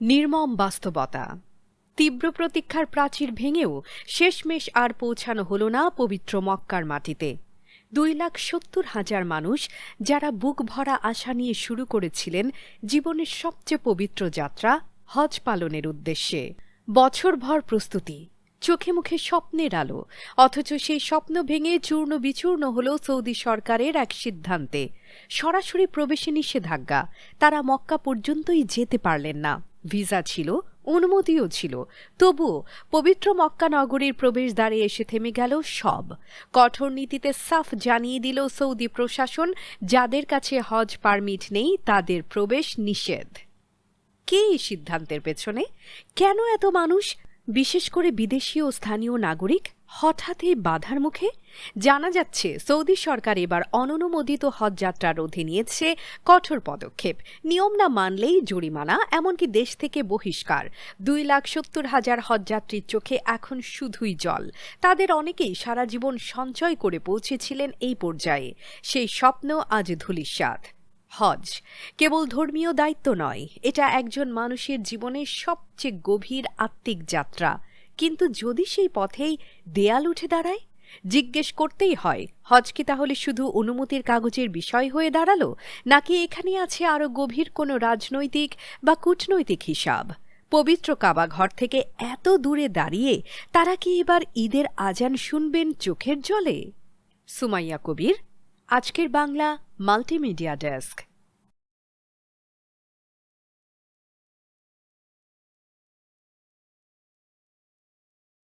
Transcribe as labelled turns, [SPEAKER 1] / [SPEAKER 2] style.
[SPEAKER 1] নির্মম বাস্তবতা। তীব্র প্রতীক্ষার প্রাচীর ভেঙেও শেষমেশ আর পৌঁছানো হল না পবিত্র মক্কার মাটিতে। দুই লাখ সত্তর হাজার মানুষ যারা বুক ভরা আশা নিয়ে শুরু করেছিলেন জীবনের সবচেয়ে পবিত্র যাত্রা হজ পালনের উদ্দেশ্যে। বছরভর প্রস্তুতি, চোখে মুখে স্বপ্নের আলো, অথচ সেই স্বপ্ন ভেঙে চূর্ণ বিচূর্ণ হল সৌদি সরকারের এক সিদ্ধান্তে। সরাসরি প্রবেশে নিষেধাজ্ঞা, তারা মক্কা পর্যন্তই যেতে পারলেন না। ভিসা ছিল, অনুমতিও ছিল। তবুও পবিত্র মক্কা নগরীর প্রবেশদ্বারে এসে থেমে গেল সব। কঠোর নীতিতে সাফ জানিয়ে দিল সৌদি প্রশাসন, যাদের কাছে হজ পারমিট নেই, তাদের প্রবেশ নিষেধ। কে এই সিদ্ধান্তের পেছনে? কেন এত মানুষ? বিশেষ করে বিদেশি ও স্থানীয় নাগরিক হঠাৎই বাধার মুখে। জানা যাচ্ছে, সৌদি সরকার এবার অননুমোদিত হজযাত্রা রোধে নিয়েছে কঠোর পদক্ষেপ। নিয়ম না মানলেই জরিমানা, এমনকি দেশ থেকে বহিষ্কার। দুই লাখ সত্তর হাজার হজযাত্রীর চোখে এখন শুধুই জল। তাদের অনেকেই সারা জীবন সঞ্চয় করে পৌঁছেছিলেন এই পর্যায়ে। সেই স্বপ্ন আজ ধূলিসাৎ। হজ। কেবল ধর্মীয় দায়িত্ব নয়, এটা একজন মানুষের জীবনের সবচেয়ে গভীর আত্মিক যাত্রা। কিন্তু যদি সেই পথেই দেয়াল উঠে দাঁড়ায়? জিজ্ঞেস করতেই হয়, হজ কি তাহলে শুধু অনুমতির কাগজের বিষয় হয়ে দাঁড়াল, নাকি এখানে আছে আরও গভীর কোনো রাজনৈতিক বা কূটনৈতিক হিসাব? পবিত্র কাবা ঘর থেকে এত দূরে দাঁড়িয়ে তারা কি এবার ঈদের আজান শুনবেন চোখের জলে? সুমাইয়া কবির আজকের বাংলা মাল্টিমিডিয়া ডেস্ক।